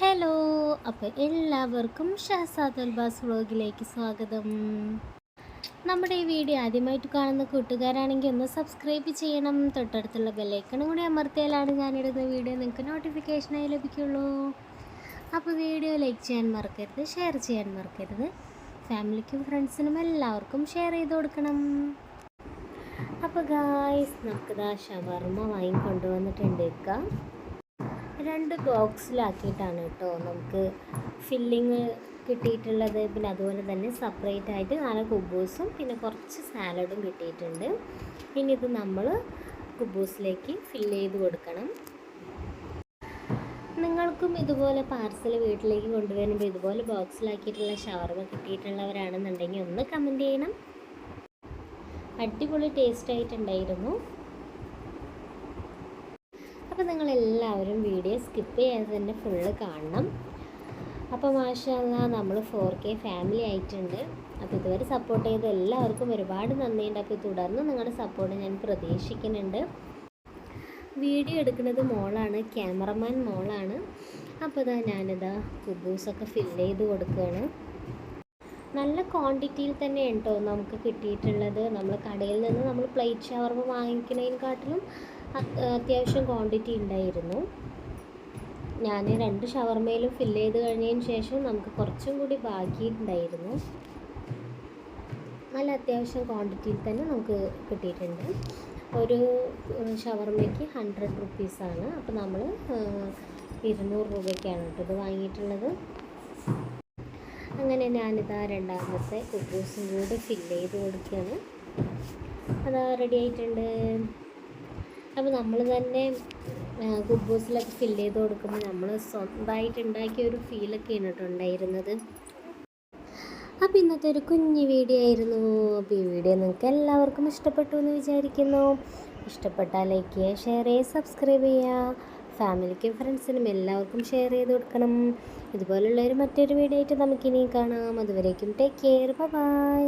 Hello അപ്പോൾ എല്ലാവർക്കും ഷഹസാദ് അൽബാസ് വ്ളോഗിലേക്ക് സ്വാഗതം. നമ്മുടെ ഈ വീഡിയോ ആദ്യമായിട്ട് കാണുന്ന കൂട്ടുകാരാണെങ്കിൽ ഒന്ന് സബ്സ്ക്രൈബ് ചെയ്യണം. തൊട്ടടുത്തുള്ള ബെല്ലൈക്കണും കൂടി അമർത്തിയാലാണ് ഞാനിടുന്ന വീഡിയോ നിങ്ങൾക്ക് നോട്ടിഫിക്കേഷനായി ലഭിക്കുള്ളൂ. അപ്പോൾ വീഡിയോ ലൈക്ക് ചെയ്യാൻ മറക്കരുത് ഷെയർ ചെയ്യാൻ മറക്കരുത്. ഫാമിലിക്കും ഫ്രണ്ട്സിനും എല്ലാവർക്കും ഷെയർ ചെയ്ത് കൊടുക്കണം. അപ്പോൾ ഗായ്സ് നമുക്കിതാ ഷവർമ്മ വാങ്ങിക്കൊണ്ടുവന്നിട്ടുണ്ട് ഇക്ക. രണ്ട് ബോക്സിലാക്കിയിട്ടാണ് കേട്ടോ നമുക്ക് ഫില്ലിങ് കിട്ടിയിട്ടുള്ളത്. പിന്നെ അതുപോലെ തന്നെ സെപ്പറേറ്റ് ആയിട്ട് നാല് കുബൂസും പിന്നെ കുറച്ച് സാലഡും കിട്ടിയിട്ടുണ്ട്. ഇനി ഇത് നമ്മൾ കുബൂസിലേക്ക് ഫില്ല് ചെയ്ത് കൊടുക്കണം. നിങ്ങൾക്കും ഇതുപോലെ പാർസൽ വീട്ടിലേക്ക് കൊണ്ടുവരുമ്പോൾ ഇതുപോലെ ബോക്സിലാക്കിയിട്ടുള്ള ഷവർമ കിട്ടിയിട്ടുള്ളവരാണെന്നുണ്ടെങ്കിൽ ഒന്ന് കമന്റ് ചെയ്യണം. അടിപൊളി ടേസ്റ്റ് ആയിട്ടുണ്ടായിരുന്നു. അപ്പോൾ നിങ്ങളെല്ലാവരും വീഡിയോ സ്കിപ്പ് ചെയ്യാതെ തന്നെ ഫുള്ള് കാണണം. അപ്പോൾ മാഷല്ല നമ്മൾ ഫോർ കെ ഫാമിലി ആയിട്ടുണ്ട്. അപ്പോൾ ഇതുവരെ സപ്പോർട്ട് ചെയ്ത എല്ലാവർക്കും ഒരുപാട് നന്ദിയുണ്ട്. അപ്പോൾ തുടർന്ന് നിങ്ങളുടെ സപ്പോർട്ട് ഞാൻ പ്രതീക്ഷിക്കുന്നുണ്ട്. വീഡിയോ എടുക്കുന്നത് മോളാണ് ക്യാമറമാൻ മോളാണ്. അപ്പോൾ ഇതാ ഞാനിതാ കുബൂസൊക്കെ ഫില്ല് ചെയ്ത് കൊടുക്കുകയാണ്. നല്ല ക്വാണ്ടിറ്റിയിൽ തന്നെ ഉണ്ടോ നമുക്ക് കിട്ടിയിട്ടുള്ളത്. നമ്മൾ കടയിൽ നിന്ന് നമ്മൾ പ്ലേറ്റ് ഷവർമ വാങ്ങിക്കുന്നതിനെക്കാട്ടിലും അത്യാവശ്യം ക്വാണ്ടിറ്റി ഉണ്ടായിരുന്നു. ഞാൻ രണ്ട് ഷവർമയിലും ഫില്ല് ചെയ്ത് കഴിഞ്ഞതിന് ശേഷം നമുക്ക് കുറച്ചും കൂടി ബാക്കിയിട്ടുണ്ടായിരുന്നു നല്ല അത്യാവശ്യം ക്വാണ്ടിറ്റിയിൽ തന്നെ നമുക്ക് കിട്ടിയിട്ടുണ്ട്. ഒരു ഷവർമയ്ക്ക് ഹൺഡ്രഡ് റുപ്പീസാണ് അപ്പോൾ നമ്മൾ ഇരുന്നൂറ് രൂപയ്ക്കാണ് കേട്ടോ ഇത് വാങ്ങിയിട്ടുള്ളത്. അങ്ങനെ ഞാനിതാ രണ്ടാമത്തെ കുബൂസും കൂടി ഫില്ല് ചെയ്ത് കൊടുക്കുകയാണ്. അതാ റെഡി ആയിട്ടുണ്ട്. അപ്പോൾ നമ്മൾ തന്നെ കുബൂസിലൊക്കെ ഫില്ല് ചെയ്ത് കൊടുക്കുമ്പോൾ നമ്മൾ സ്വന്തമായിട്ട് ഉണ്ടാക്കിയ ഒരു ഫീലൊക്കെയാണ് കേട്ടോ ഉണ്ടായിരുന്നത്. അപ്പോൾ ഇന്നത്തെ ഒരു കുഞ്ഞു വീഡിയോ ആയിരുന്നു. അപ്പോൾ ഈ വീഡിയോ നിങ്ങൾക്ക് എല്ലാവർക്കും ഇഷ്ടപ്പെട്ടു എന്ന് വിചാരിക്കുന്നു. ഇഷ്ടപ്പെട്ടാൽ ലൈക്ക് ചെയ്യുക ഷെയർ ചെയ്യുക സബ്സ്ക്രൈബ് ചെയ്യുക. ഫാമിലിക്കും ഫ്രണ്ട്സിനും എല്ലാവർക്കും ഷെയർ ചെയ്ത് കൊടുക്കണം. ഇതുപോലുള്ളൊരു മറ്റൊരു വീഡിയോ ആയിട്ട് നമുക്കിനി കാണാം. അതുവരേക്കും ടേക്ക് കെയർ ബൈ